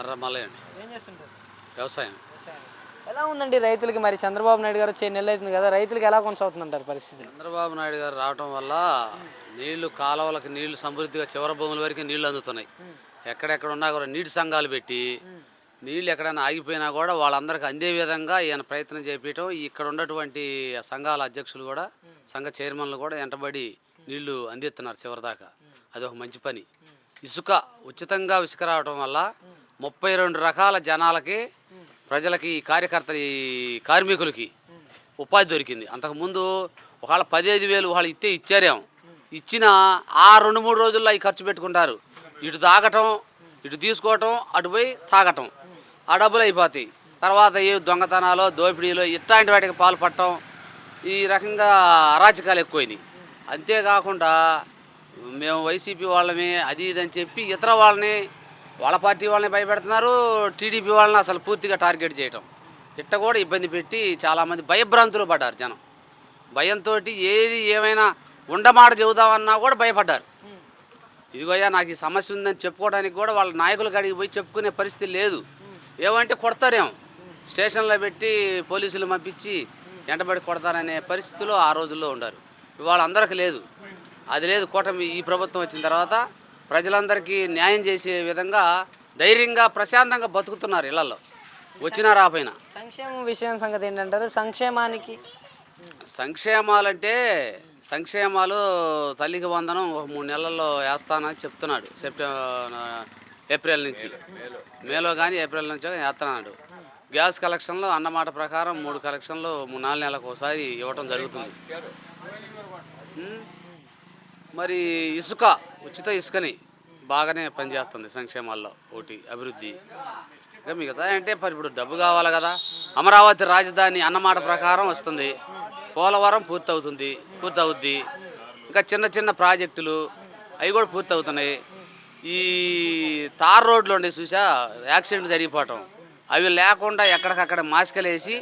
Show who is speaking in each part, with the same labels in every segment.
Speaker 1: అర్రమలై అండి.
Speaker 2: ఏం చేస్తుంటారు?
Speaker 1: వ్యవసాయం.
Speaker 2: ఎలా ఉందండి రైతులకి మరి? చంద్రబాబు నాయుడు గారు వచ్చే నెల అవుతుంది కదా రైతులకి ఎలా కొనసాగుతుందంటారు పరిస్థితులు
Speaker 1: చంద్రబాబు నాయుడు గారు రావటం వల్ల నీళ్ళు కాలువలకు నీళ్ళు సమృద్ధిగా చివరి భూముల వరకు నీళ్ళు అందుతున్నాయి. ఎక్కడెక్కడ ఉన్నా కూడా నీటి సంఘాలు పెట్టి నీళ్ళు ఎక్కడైనా ఆగిపోయినా కూడా వాళ్ళందరికీ అందే విధంగా ఈయన ప్రయత్నం చేపించడం ఇక్కడ ఉన్నటువంటి సంఘాల అధ్యక్షులు కూడా సంఘ చైర్మన్లు కూడా వెంటబడి నీళ్ళు అందిస్తున్నారు చివరిదాకా. అది ఒక మంచి పని. ఇసుక ఉచితంగా ఇసుక రావడం వల్ల ముప్పై రెండు రకాల జనాలకి ప్రజలకి ఈ కార్యకర్త ఈ కార్మికులకి ఉపాధి దొరికింది. అంతకుముందు ఒకవేళ పదిహేను వేలు వాళ్ళు ఇస్తే ఇచ్చారేమో. ఇచ్చిన ఆ రెండు మూడు రోజుల్లో అవి ఖర్చు పెట్టుకుంటారు. ఇటు తాగటం ఇటు తీసుకోవటం అటు పోయి తాగటం. ఆ డబ్బులు అయిపోతాయి. తర్వాత ఏ దొంగతనాలు దోపిడీలు ఇట్లాంటి వాటికి పాల్పడటం ఈ రకంగా అరాచకాలు ఎక్కువైనాయి. అంతేకాకుండా మేము వైసీపీ వాళ్ళమే అది ఇది అని చెప్పి ఇతర వాళ్ళని వాళ్ళ పార్టీ వాళ్ళని భయపెడుతున్నారు టీడీపీ వాళ్ళని అసలు పూర్తిగా టార్గెట్ చేయటం. ఇట్ట కూడా ఇబ్బంది పెట్టి చాలామంది భయభ్రాంతులు పడ్డారు జనం. భయంతో ఏది ఏమైనా ఉండమాట చెబుదామన్నా కూడా భయపడ్డారు. ఇదిగోయా నాకు ఈ సమస్య ఉందని చెప్పుకోవడానికి కూడా వాళ్ళ నాయకుల కాడికి పోయి చెప్పుకునే పరిస్థితి లేదు. ఏమంటే కొడతారేమో. స్టేషన్లో పెట్టి పోలీసులు పంపించి వెంటబడి కొడతారనే పరిస్థితిలో ఆ రోజుల్లో ఉండారు. ఇవాళ అందరికి లేదు. అది లేదు కూటమి ఈ ప్రభుత్వం వచ్చిన తర్వాత ప్రజలందరికీ న్యాయం చేసే విధంగా ధైర్యంగా ప్రశాంతంగా బతుకుతున్నారు ఇళ్ళలో. వచ్చినా రాపోయినా.
Speaker 2: సంక్షేమం విషయం సంగతి ఏంటంటారు? సంక్షేమానికి.
Speaker 1: సంక్షేమాలంటే సంక్షేమాలు తల్లికి వందనం ఒక మూడు నెలల్లో వేస్తానని చెప్తున్నాడు. సెప్టెంబర్ ఏప్రిల్ నుంచి. మేలో కానీ ఏప్రిల్ నుంచి వేస్తున్నాడు. గ్యాస్ కలెక్షన్లు అన్నమాట ప్రకారం మూడు కలెక్షన్లు మూడు నాలుగు నెలలకు ఒకసారి ఇవ్వటం జరుగుతుంది. మరి ఇసుక ఉచిత ఇసుకని బాగానే పనిచేస్తుంది సంక్షేమాల్లో ఒకటి అభివృద్ధి. ఇంకా మిగతా అంటే మరి ఇప్పుడు డబ్బు కావాలి కదా. అమరావతి రాజధాని అన్నమాట ప్రకారం వస్తుంది. పోలవరం పూర్తవుతుంది పూర్తవుద్ది. ఇంకా చిన్న చిన్న ప్రాజెక్టులు అవి కూడా పూర్తవుతున్నాయి. ఈ తార్ రోడ్లు ఉండే చూసా యాక్సిడెంట్ జరిగిపోవటం. అవి లేకుండా ఎక్కడికక్కడ మాస్కలేసి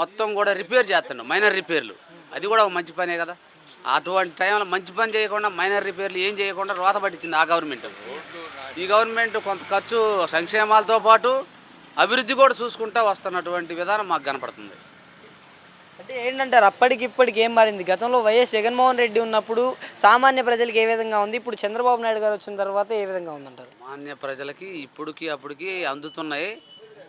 Speaker 1: మొత్తం కూడా రిపేర్ చేస్తున్నాం మైనర్ రిపేర్లు. అది కూడా ఒక మంచి పనే కదా. అటువంటి టైంలో మంచి పని చేయకుండా మైనర్ రిపేర్లు ఏం చేయకుండా రోత పట్టించింది ఆ గవర్నమెంట్. ఈ గవర్నమెంట్ కొంత ఖర్చు సంక్షేమాలతో పాటు అభివృద్ధి కూడా చూసుకుంటూ వస్తున్నటువంటి విధానం మాకు కనపడుతుంది.
Speaker 2: అంటే ఏంటంటారు? అప్పటికి ఇప్పటికి ఏం మారింది? గతంలో వైఎస్ జగన్మోహన్ రెడ్డి ఉన్నప్పుడు సామాన్య ప్రజలకు ఏ విధంగా ఉంది? ఇప్పుడు చంద్రబాబు నాయుడు గారు వచ్చిన తర్వాత ఏ విధంగా ఉందంటారు?
Speaker 1: మాన్య ప్రజలకి ఇప్పుడుకి అప్పటికి అందుతున్నాయి.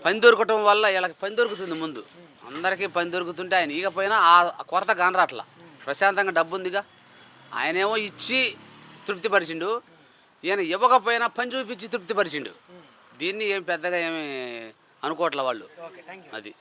Speaker 1: పని దొరకటం వల్ల వీళ్ళకి పని దొరుకుతుంది ముందు. అందరికీ పని దొరుకుతుంటే ఆయన ఈగపోయినా ఆ కొరత కానరాట్ల. ప్రశాంతంగా డబ్బు ఉందిగా ఆయనేమో ఇచ్చి తృప్తిపరిచిండు. ఈయన ఇవ్వకపోయినా పని చూపించి తృప్తిపరిచిండు. దీన్ని ఏం పెద్దగా ఏమి అనుకోవట్లే వాళ్ళు. అది.